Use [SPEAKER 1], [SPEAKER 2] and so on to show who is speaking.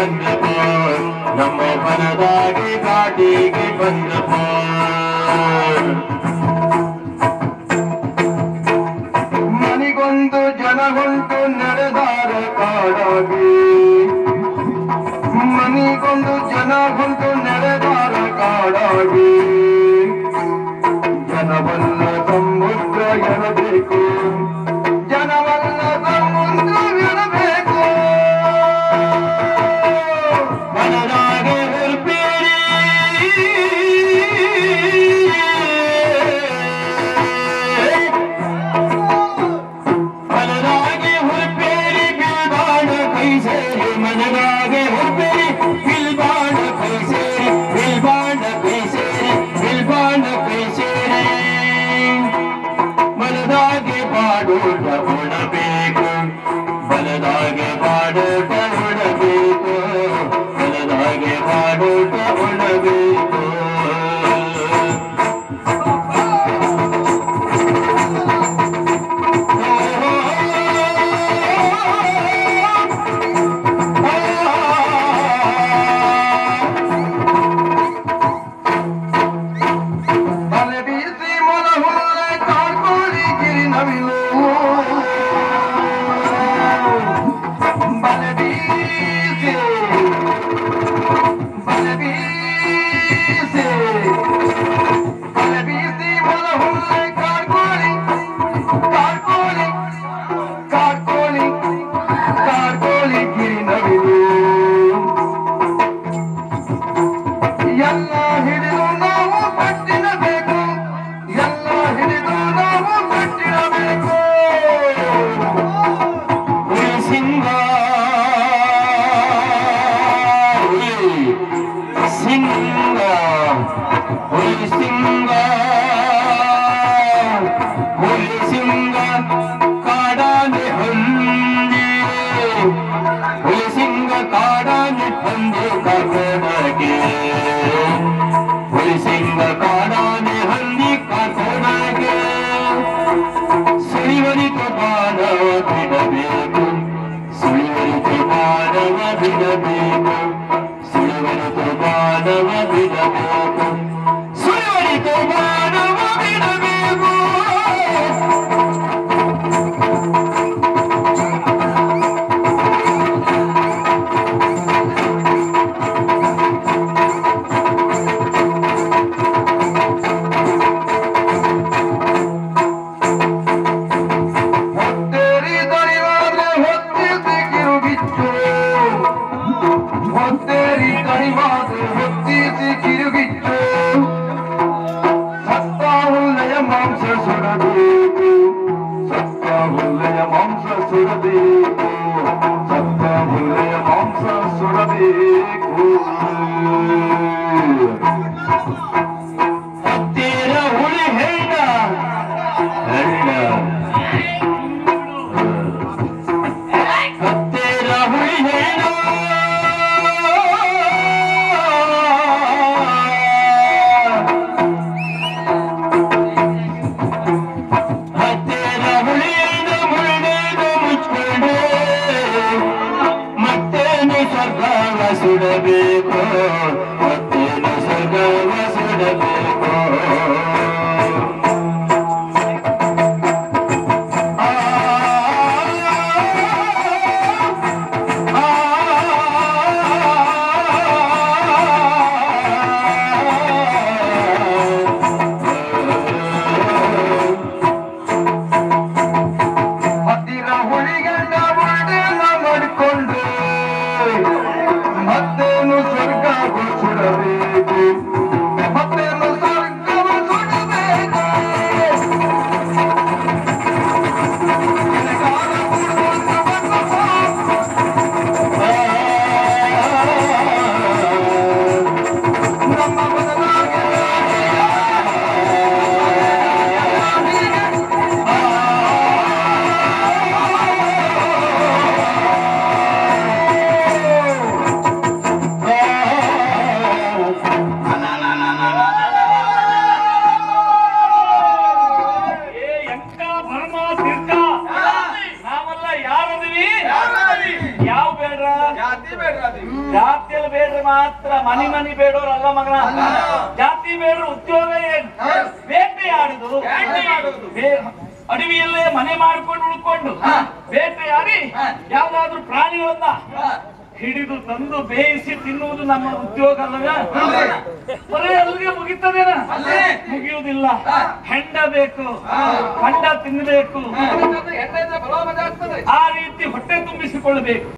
[SPEAKER 1] ಬಂದಪಾನ್ ನಮ್ಮ ಬಲದಾಗಿ ಘಾಟಿಗೆ ಬಂದಪಾನ್ ಮನಿಗೊಂದು ಜನ ಹೊಂಟು ನಡೆದಾರ ಕಾಡಾಗಿ ಮನಿಗೊಂದು ಜನ ಹೊಂಟು ನಡೆದಾರ ಕಾಡಾಗಿ ಜನವಲ್ಲ ತಮ್ಮುದ್ರ ಎನಬೇಕು পাগল বাবু না Tobana, Madina Tobana, Somebody Tobana. Senhor Deus. سبي نه سڳي ٿو
[SPEAKER 2] ಮನಿ ಮನಿ ಬೇಡೋರಲ್ಲ ಮಗನ. ಜಾತಿ ಬೇಡ್ರು ಉದ್ಯೋಗ ಏನು? ಬೇಟೆ ಆಡುದು. ಅಡವಿಯಲ್ಲೇ ಮನೆ ಮಾಡ್ಕೊಂಡು ಉಳ್ಕೊಂಡು. ಬೇಟೆ ಯಾರಿ ಯಾವ್ದಾದ್ರು ಪ್ರಾಣಿಗಳನ್ನ ಹಿಡಿದು ತಂದು ಬೇಯಿಸಿ ತಿನ್ನುವುದು ನಮ್ಮ ಉದ್ಯೋಗ ಅಲ್ಲವೇ ಬರೀ ಅಲ್ಲಿಗೆ ಮುಗಿತದೇನ? ಮುಗಿಯುವುದಿಲ್ಲ. ಹೆಂಡ ಬೇಕು. ಹಂಡ ತಿನ್ನಬೇಕು ಆ ರೀತಿ ಹೊಟ್ಟೆ ತುಂಬಿಸಿಕೊಳ್ಳಬೇಕು.